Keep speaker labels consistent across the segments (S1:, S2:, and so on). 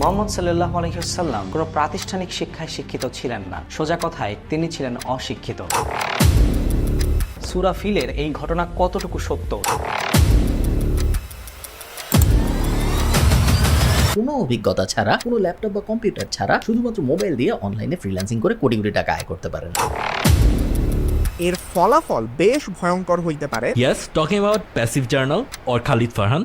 S1: মোহাম্মদ সাল্লাহ আলহিহাল্লাম কোনো প্রাতিষ্ঠানিক শিক্ষায় শিক্ষিত ছিলেন না। সোজা কথায় তিনি ছিলেন অশিক্ষিত। সুরা ফিলের এই ঘটনা কতটুকু সত্য?
S2: কোনো অভিজ্ঞতা ছাড়া কোনো ল্যাপটপ বা কম্পিউটার ছাড়া শুধুমাত্র মোবাইল দিয়ে অনলাইনে ফ্রিল্যান্সিং করে কোটি কোটি টাকা আয় করতে পারেন।
S3: এর ফলাফল বেশ ভয়ঙ্কর হইতে পারে।
S4: Yes, talking about Passive Journal or Khalid Farhan.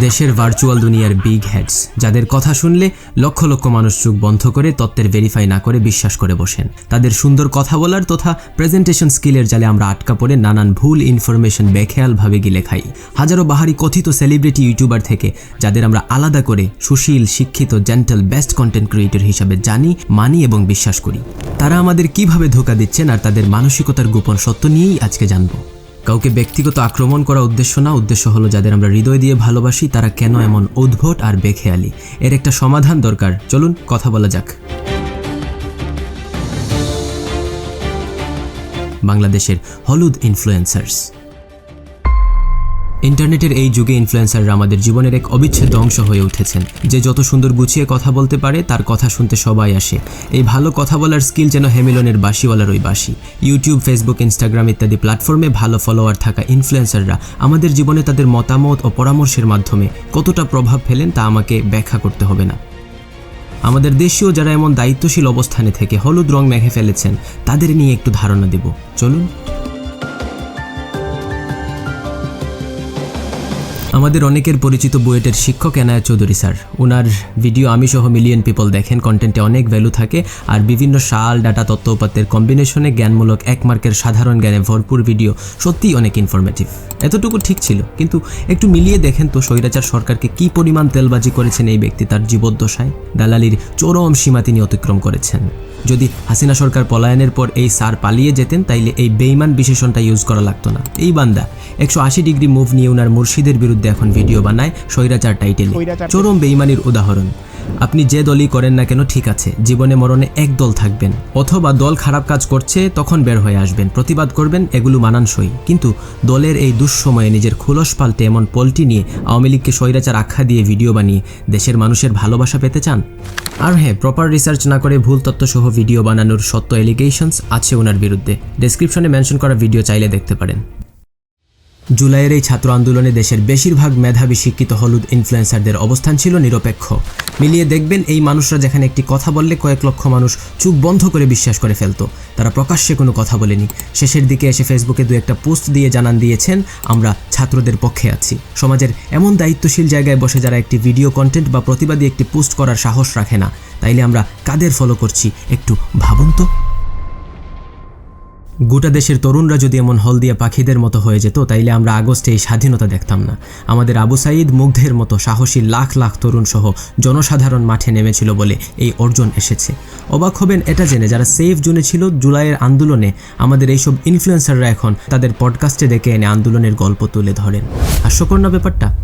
S5: দেশের ভার্চুয়াল দুনিয়ার বিগ হেডস যাদের কথা শুনলে লক্ষ লক্ষ মানুষ চোখ বন্ধ করে তত্ত্বের ভেরিফাই না করে বিশ্বাস করে বসেন। তাদের সুন্দর কথা বলার তথা প্রেজেন্টেশন স্কিলের জালে আমরা আটকা পড়ে নানান ভুল ইনফরমেশন বেখেয়ালভাবে গিলে খাই। হাজারো বাহারি কথিত সেলিব্রিটি ইউটিউবার থেকে, যাদের আমরা আলাদা করে সুশীল, শিক্ষিত জেন্টাল বেস্ট কন্টেন্ট ক্রিয়েটর হিসাবে জানি, মানি এবং বিশ্বাস করি। তারা আমাদের কীভাবে ধোকা দিচ্ছেন আর তাদের মানসিকতার গোপন সত্য নিয়েই আজকে জানব। কাউকে ব্যক্তিগত আক্রমণ করা উদ্দেশ্য না, উদ্দেশ্য হলো যাদের আমরা হৃদয় দিয়ে ভালোবাসি, তারা কেন এমন উদ্ভট আর বেখেয়ালি? এর একটা সমাধান দরকার। চলুন, কথা বলা যাক। বাংলাদেশের হলুদ ইনফ্লুয়েন্সার্স ইন্টারনেটের এই যুগে ইনফ্লুয়েন্সাররা আমাদের জীবনের এক অবিচ্ছেদ্য অংশ হয়ে উঠেছেন। যে যত সুন্দর গুছিয়ে কথা বলতে পারে, তার কথা শুনতে সবাই আসে। এই ভালো কথা বলার স্কিল যেন হেমিলনের বাসিওয়ালার ওই বাসি ইউটিউব ফেসবুক ইনস্টাগ্রাম ইত্যাদি প্ল্যাটফর্মে ভালো ফলোয়ার থাকা ইনফ্লুয়েন্সাররা আমাদের জীবনে তাদের মতামত ও পরামর্শের মাধ্যমে কতটা প্রভাব ফেলেন তা আমাকে ব্যাখ্যা করতে হবে না। আমাদের দেশীয় যারা এমন দায়িত্বশীল অবস্থানে থেকে হলুদ রং মেখে ফেলেছেন, তাদের নিয়ে একটু ধারণা দেব। চলুন আমাদের অনেকের পরিচিত বুয়েটের শিক্ষক এনায়ত চৌধুরী, স্যার। ওনার ভিডিও আমি সহ মিলিয়ন পিপল দেখেন কন্টেন্টে অনেক ভ্যালু থাকে, আর বিভিন্ন শাল ডাটা উপাত্তের কম্বিনেশনে জ্ঞানমূলক এক মার্কের সাধারণ জ্ঞানে ভরপুর ভিডিও সত্যিই অনেক ইনফরমেটিভ এতটুকু ঠিক ছিল, কিন্তু একটু মিলিয়ে দেখেন তো স্বৈরাচার সরকারকে কি পরিমাণ তেলবাজি করেছেন এই ব্যক্তি তার জীবদ্দশায়। দালালির চরম সীমা তিনি অতিক্রম করেছেন। যদি হাসিনা সরকার পলায়নের পর এই সার পালিয়ে যেতেন তাইলে এই বেইমান বিশেষণটা ইউজ করা লাগতো না। এই বান্দা একশো আশি ডিগ্রি মুভ নিয়ে উনার মুর্শিদের বিরুদ্ধে এখন ভিডিও বানায় স্বৈরাচার টাইটেল। চরম বেইমানির উদাহরণ। আপনি যে দলই করেন না কেন ঠিক আছে, জীবনে মরণে এক দল থাকবেন। অথবা দল খারাপ কাজ করছে, তখন বের হয়ে আসবেন, প্রতিবাদ করবেন, এগুলো মানানসই। কিন্তু দলের এই দুঃসময়ে নিজের খুলস পাল্টে এমন পল্টি নিয়ে আওয়ামী লীগকে স্বৈরাচার আখ্যা দিয়ে ভিডিও বানিয়ে দেশের মানুষের ভালোবাসা পেতে চান? আর হ্যাঁ প্রপার রিসার্চ না করে ভুল তথ্য সহ ভিডিও বানানোর সত্য এলিগেশনস আছে ওনার বিরুদ্ধে। ডেসক্রিপশনে মেনশন করা ভিডিও চাইলে দেখতে পারেন। জুলাইয়ের এই ছাত্র আন্দোলনে দেশের বেশিরভাগ মেধাবী শিক্ষিত হলুদ ইনফ্লুয়েন্সারদের অবস্থান ছিল নিরপেক্ষ। মিলিয়ে দেখবেন এই মানুষরা যেখানে একটি কথা বললে কয়েক লক্ষ মানুষ চুপ বন্ধ করে বিশ্বাস করে ফেলতো। তারা প্রকাশ্যে কোনো কথা বলেনি। শেষের দিকে এসে ফেসবুকে দু একটা পোস্ট দিয়ে জানান দিয়েছেন, আমরা ছাত্রদের পক্ষে আছি। সমাজের এমন দায়িত্বশীল জায়গায় বসে যারা একটি ভিডিও কন্টেন্ট বা প্রতিবাদী একটি পোস্ট করার সাহস রাখে না, তাইলে আমরা কাদের ফলো করছি একটু ভাবুন তো? গোটা দেশের তরুণরা যদি এমন হলদিয়া পাখিদের মতো হয়ে যেত, তাইলে আমরা আগস্টে এই স্বাধীনতা দেখতাম না। আমাদের আবু সাইদ মুগ্ধের মতো সাহসী লাখ লাখ তরুণ সহ জনসাধারণ মাঠে নেমেছিল বলে এই অর্জন এসেছে। অবাক হবেন এটা জেনে যারা সেফ জোনে ছিল জুলাইয়ের আন্দোলনে, আমাদের এইসব ইনফ্লুয়েন্সাররা এখন তাদের পডকাস্টে ডেকে এনে আন্দোলনের গল্প তুলে ধরেন। হাস্যকর না ব্যাপারটা?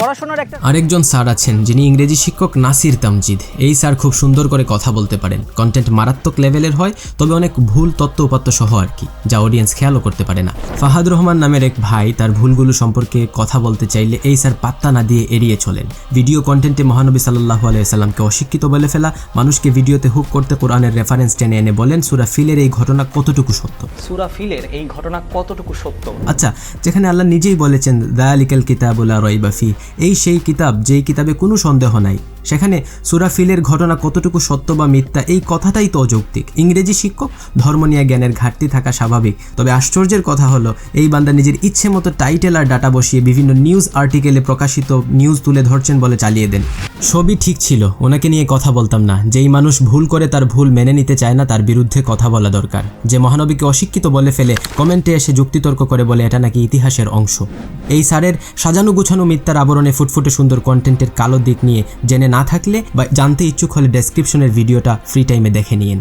S1: পড়াশোনার একটা
S5: আরেকজন স্যার আছেন যিনি ইংরেজি শিক্ষক নাসির তামজিদ। এই স্যার খুব সুন্দর করে কথা বলতে পারেন। কন্টেন্ট মারাত্মক লেভেলের হয় তবে অনেক ভুল তত্ত্ব উপাত্ত সহ আর কি যা অডিয়েন্স খেয়ালও করতে পারে না। ফাহাদ রহমান নামের এক ভাই তার ভুলগুলো সম্পর্কে কথা বলতে চাইলে এই স্যার পাত্তা না দিয়ে এড়িয়ে চলেন। ভিডিও কন্টেন্টে মহানবী সাল্লাহ আলাইসাল্লামকে অশিক্ষিত বলে ফেলা মানুষকে ভিডিওতে হুক করতে কোরআনের রেফারেন্স টেনে এনে বলেন সুরা ফিলের এই ঘটনা কতটুকু সত্য?
S1: সুরা ফিলের এই ঘটনা কতটুকু সত্য?
S5: আচ্ছা যেখানে আল্লাহ নিজেই বলেছেন দায়ালিকাল কিতাবুল্লা রইবাফি এই সেই কিতাব যেই কিতাবে কোনো সন্দেহ নাই। সেখানে সুরাফিলের ঘটনা কতটুকু সত্য বা মিথ্যা, এই কথাটাই তো অযৌক্তিক। ইংরেজি শিক্ষক, ধর্ম নিয়ে জ্ঞানের ঘাটতি থাকা স্বাভাবিক। তবে আশ্চর্যের কথা হলো, এই বান্দা নিজের ইচ্ছে মতো টাইটেল আর ডাটা বসিয়ে বিভিন্ন নিউজ আর্টিকেলে প্রকাশিত নিউজ তুলে ধরছেন বলে চালিয়ে দেন। সবই ঠিক ছিল, ওনাকে নিয়ে কথা বলতাম না। যেই মানুষ ভুল করে তার ভুল মেনে নিতে চায় না, তার বিরুদ্ধে কথা বলা দরকার। যে মহানবীকে অশিক্ষিত বলে ফেলে, কমেন্টে এসে যুক্তিতর্ক করে বলে এটা নাকি ইতিহাসের অংশ। এই স্যারের সাজানো গুছানো মিথ্যার আবরণে ফুটফুটে সুন্দর কন্টেন্টের কালো দিক নিয়ে জেনে না থাকলে বা জানতে ইচ্ছুক হলে ডেসক্রিপশনের ভিডিওটা ফ্রি টাইমে দেখে নিন।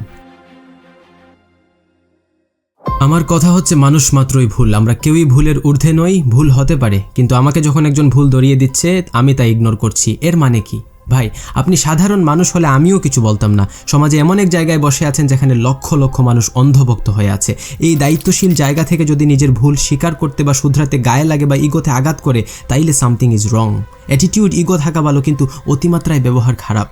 S5: আমার কথা হচ্ছে মানুষ মাত্রই ভুল। আমরা কেউই ভুলের ঊর্ধ্বে নই, ভুল হতে পারে। কিন্তু আমাকে যখন একজন ভুল ধরিয়ে দিচ্ছে, আমি তা ইগনোর করছি। এর মানে কি? ভাই, আপনি সাধারণ মানুষ হলে আমিও কিছু বলতাম না। সমাজে এমন এক জায়গায় বসে আছেন যেখানে লক্ষ লক্ষ মানুষ অন্ধভক্ত হয়ে আছে। এই দায়িত্বশীল জায়গা থেকে যদি নিজের ভুল স্বীকার করতে বা শুধরাতে গায়ে লাগে বা ইগোতে আঘাত করে, তাইলে something is wrong. Attitude ego থাকা ভালো, কিন্তু অতিমাত্রায় ব্যবহার খারাপ।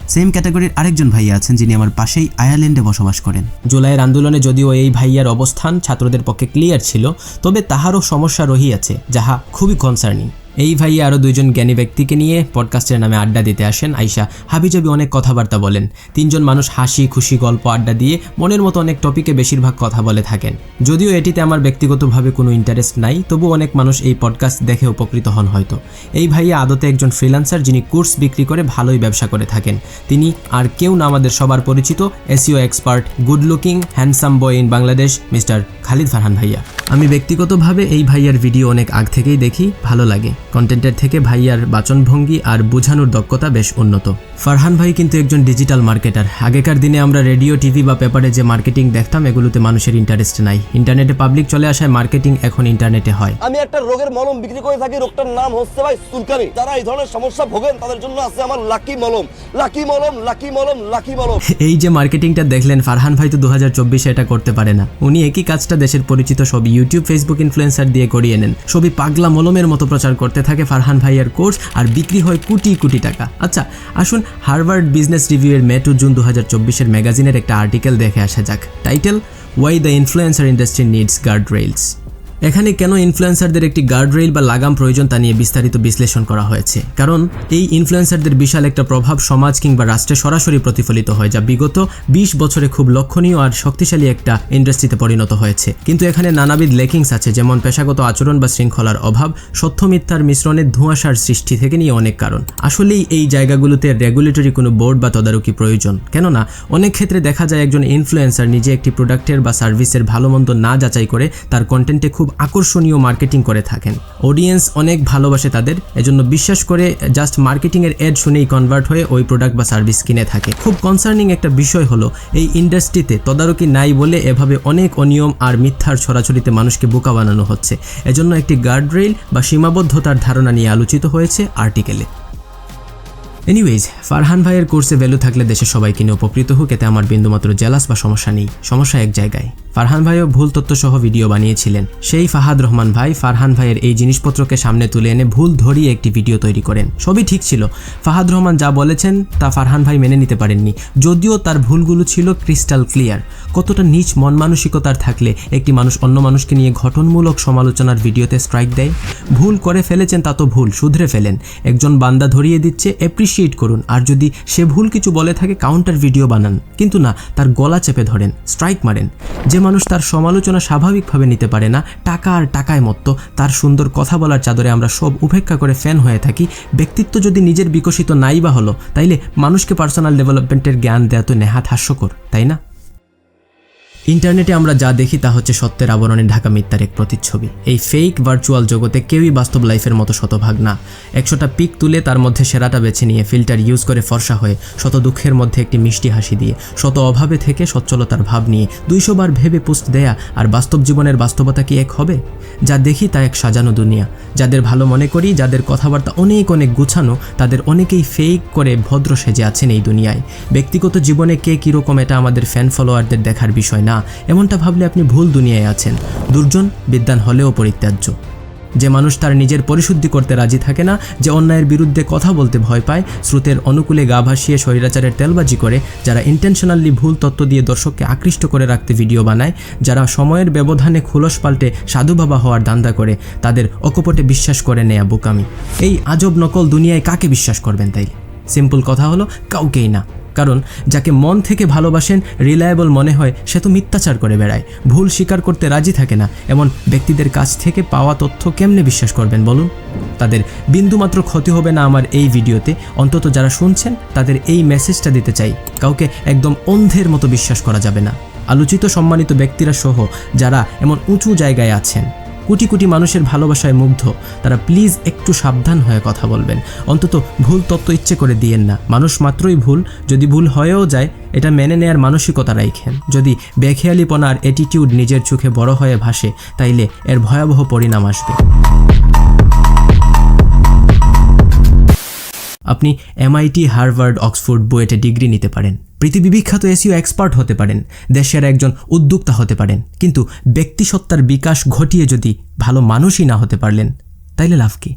S5: সেম ক্যাটাগরির আরেকজন ভাইয়া আছেন যিনি আমার পাশেই আয়ারল্যান্ডে বসবাস করেন। জুলাইয়ের আন্দোলনে যদিও এই ভাইয়ার অবস্থান ছাত্রদের পক্ষে ক্লিয়ার ছিল, তবে তাহারও সমস্যা রহিয়াছে, যাহা খুবই কনসার্নিং এই ভাইয়া আরও দুইজন জ্ঞানী ব্যক্তিকে নিয়ে পডকাস্টের নামে আড্ডা দিতে আসেন। আইসা হাবিজাবি অনেক কথাবার্তা বলেন। তিনজন মানুষ হাসি, খুশি, গল্প, আড্ডা দিয়ে মনের মতো অনেক টপিকে বেশিরভাগ কথা বলে থাকেন। যদিও এটিতে আমার ব্যক্তিগতভাবে কোনো ইন্টারেস্ট নাই, তবু অনেক মানুষ এই পডকাস্ট দেখে উপকৃত হন হয়তো। এই ভাইয়া আদতে একজন ফ্রিল্যান্সার যিনি কোর্স বিক্রি করে ভালোই ব্যবসা করে থাকেন। তিনি আর কেউ না আমাদের সবার পরিচিত SEO expert good looking handsome boy in Bangladesh mister Khalid Farhan ভাইয়া। আমি ব্যক্তিগতভাবে এই ভাইয়ার ভিডিও অনেক আগ থেকেই দেখি, ভালো লাগে। কন্টেন্টের থেকে ভাইয়ার বাচনভঙ্গি আর বোঝানোর দক্ষতা বেশ উন্নত। ফারহান ভাই কিন্তু একজন ডিজিটাল মার্কেটার আগেকার দিনে আমরা রেডিও টিভি বা পেপারে যে মার্কেটিং দেখতাম এগুলোতে মানুষের ইন্টারেস্ট নাই। ইন্টারনেটে পাবলিক চলে আসায় মার্কেটিং এখন ইন্টারনেটে হয়।
S6: আমি একটা রোগের মলম বিক্রি করে থাকি রোগটার নাম হচ্ছে ভাই চুলকানি। যারা এই ধরনের সমস্যা ভোগেন তাদের জন্য আছে আমার লাকি মলম। লাকি মলম লাকি মলম লাকি মলম।
S5: এই যে মার্কেটিংটা দেখলেন ফারহান ভাই তো দু হাজার চব্বিশে এটা করতে পারে না। উনি একই কাজটা দেশের পরিচিত সব ইউটিউব ফেসবুক ইনফ্লুয়েন্সার দিয়ে করিয়ে নেন। সবই পাগলা মলমের মতো প্রচার করতে থাকে ফারহান ভাইয়ের কোর্স আর বিক্রি হয় কোটি কোটি টাকা। আচ্ছা আসুন হার্ভার্ড বিজনেস রিভিউয়ের মে টু জুন দু হাজার চব্বিশের ম্যাগাজিনের একটা আর্টিকেল দেখে আসা যাক। Title why the influencer industry needs guardrails এখানে কেন ইনফ্লুয়েন্সারদের একটি গার্ড গার্ডরেইল বা লাগাম প্রয়োজন তা নিয়ে বিস্তারিত বিশ্লেষণ করা হয়েছে? কারণ এই ইনফ্লুয়েন্সারদের বিশাল একটা প্রভাব সমাজ কিংবা রাষ্ট্রে সরাসরি প্রতিফলিত হয়, যা বিগত ২০ বছরে খুব লক্ষণীয় আর শক্তিশালী একটা ইন্ডাস্ট্রিতে পরিণত হয়েছে। কিন্তু এখানে নানাবিধ লেকিংস আছে, যেমন পেশাগত আচরণ বা শৃঙ্খলার অভাব, সত্য মিথ্যার মিশ্রণে ধোঁয়াশার সৃষ্টি থেকে নিয়ে অনেক কারণ। আসলেই এই জায়গাগুলোতে রেগুলেটরি কোনো বোর্ড বা তদারকি প্রয়োজন। কেননা, অনেক ক্ষেত্রে দেখা যায় একজন ইনফ্লুয়েন্সার নিজে একটি প্রোডাক্টের বা সার্ভিসের ভালো মন্দ না যাচাই করে তার কন্টেন্টে খুব আকর্ষণীয় মার্কেটিং করে থাকেন। অডিয়েন্স অনেক ভালোবাসে তাদের, এজন্য বিশ্বাস করে জাস্ট মার্কেটিংয়ের এড শুনেই কনভার্ট হয়ে ওই প্রোডাক্ট বা সার্ভিস কিনে থাকে। খুব কনসার্নিং একটা বিষয় হলো, এই ইন্ডাস্ট্রিতে তদারকি নাই বলে এভাবে অনেক অনিয়ম আর মিথ্যার ছড়াছড়িতে মানুষকে বোকা বানানো হচ্ছে। এজন্য একটি গার্ডরেইল বা সীমাবদ্ধতার ধারণা নিয়ে আলোচিত হয়েছে আর্টিকেলে। এনিওয়েজ ফারহান ভাইয়ের কোর্সে ভ্যালু থাকলে দেশের সবাই কিনে উপকৃত হোক, এতে আমার বিন্দুমাত্র জেলাস বা সমস্যা নেই। সমস্যা এক জায়গায়। ফারহান ভাইও ভুল তথ্য সহ ভিডিও বানিয়েছিলেন। সেই ফাহাদ রহমান ভাই ফারহান ভাইয়ের এই জিনিসপত্রকে সামনে তুলে এনে ভুল ধরিয়ে একটি ভিডিও তৈরি করেন। সবই ঠিক ছিল। ফাহাদ রহমান যা বলেছেন, তা ফারহান ভাই মেনে নিতে পারেননি। যদিও তার ভুলগুলো ছিল ক্রিস্টাল ক্লিয়ার কতটা নিচ মন মানসিকতার থাকলে একটি মানুষ অন্য মানুষকে নিয়ে ঘটনমূলক সমালোচনার ভিডিওতে স্ট্রাইক দেয়? ভুল করে ফেলেছেন তা তো ভুল, শুধরে ফেলেন। একজন বান্দা ধরিয়ে দিচ্ছে অ্যাপ্রিসিয়েট করুন। আর যদি সে ভুল কিছু বলে থাকে কাউন্টার ভিডিও বানান। কিন্তু না, তার গলা চেপে ধরেন স্ট্রাইক মারেন। যে মানুষ তার সমালোচনা স্বাভাবিকভাবে নিতে পারে না, টাকা আর টাকায় মত্ত, তার সুন্দর কথা বলার চাদরে আমরা সব উপেক্ষা করে ফ্যান হয়ে থাকি। ব্যক্তিত্ব যদি নিজের বিকশিত নাই বা হলো, তাইলে মানুষকে পার্সোনাল ডেভেলপমেন্টের জ্ঞান দেওয়া তো নেহাত হাস্যকর, তাই না? ইন্টারনেটে আমরা যা দেখি তা হচ্ছে সত্যের আবরণে ঢাকা মিথ্যার এক প্রতিচ্ছবি। এই ফেক ভার্চুয়াল জগতে কেউই বাস্তব লাইফের মতো শতভাগ না। একশোটা পিক তুলে তার মধ্যে সেরাটা বেছে নিয়ে ফিল্টার ইউজ করে ফর্সা হয়ে শত দুঃখের মধ্যে একটি মিষ্টি হাসি দিয়ে, শত অভাবে থেকে সচ্ছলতার ভাব নিয়ে দুইশো বার ভেবে পোস্ট দেয়া আর বাস্তব জীবনের বাস্তবতা কি এক হবে? যা দেখি তা এক সাজানো দুনিয়া। যাদের ভালো মনে করি, যাদের কথাবার্তা অনেক অনেক গুছানো, তাদের অনেকেই ফেক করে ভদ্র সেজে আছেন এই দুনিয়ায়। ব্যক্তিগত জীবনে কে কীরকম এটা আমাদের ফ্যান ফলোয়ারদের দেখার বিষয় না। এমনটা ভাবলে আপনি ভুল দুনিয়ায় আছেন। দুর্জন বিদ্যান হলেও পরিত্যাজ্য। যে মানুষ তার নিজের পরিশুদ্ধি করতে রাজি থাকে না, যে অন্যায়ের বিরুদ্ধে কথা বলতে ভয় পায়, স্রোতের অনুকূলে গা ভাসিয়ে স্বৈরাচারের তেলবাজি করে, যারা ইন্টেনশনালি ভুল তত্ত্ব দিয়ে দর্শককে আকৃষ্ট করে রাখতে ভিডিও বানায়, যারা সময়ের ব্যবধানে খোলস পাল্টে সাধু বাবা হওয়ার দান্দা করে, তাদের অকপটে বিশ্বাস করে নেয়া বোকামি। এই আজব নকল দুনিয়ায় কাকে বিশ্বাস করবেন তাই সিম্পল কথা হলো, কাউকেই না। কারণ যাকে মন থেকে ভালোবাসেন রিলায়েবল মনে হয়, সে তো মিথ্যাচার করে বেড়ায়। ভুল স্বীকার করতে রাজি থাকে না। এমন ব্যক্তিদের কাছ থেকে পাওয়া তথ্য কেমনে বিশ্বাস করবেন বলুন? তাদের বিন্দুমাত্র ক্ষতি হবে না আমার এই ভিডিওতে। অন্তত যারা শুনছেন, তাদের এই মেসেজটা দিতে চাই। কাউকে একদম অন্ধের মতো বিশ্বাস করা যাবে না। আলোচিত সম্মানিত ব্যক্তিরা সহ যারা এমন উঁচু জায়গায় আছেন কোটি কোটি মানুষের ভালোবাসায় মুগ্ধ। তারা প্লিজ একটু সাবধান হয়ে কথা বলবেন। অন্তত ভুল তত্ত্ব ইচ্ছে করে দিয়েন না। মানুষ মাত্রই ভুল। যদি ভুল হয়েও যায়, এটা মেনে নেয়ার মানসিকতা রাইখেন। যদি বেখেয়ালিপনার অ্যাটিটিউড নিজের চোখে বড় হয়ে ভাসে, তাইলে এর ভয়াবহ পরিণাম আসবে। আপনি এমআইটি হার্ভার্ড অক্সফোর্ড বুয়েটে ডিগ্রি নিতে পারেন। পৃথিবী বিখ্যাত এসিও এক্সপার্ট হতে পারেন, দেশের একজন উদ্যোক্তা হতে পারেন। কিন্তু ব্যক্তিসত্তার বিকাশ ঘটিয়ে যদি ভালো মানুষই না হতে পারলেন, তাইলে লাভ কি?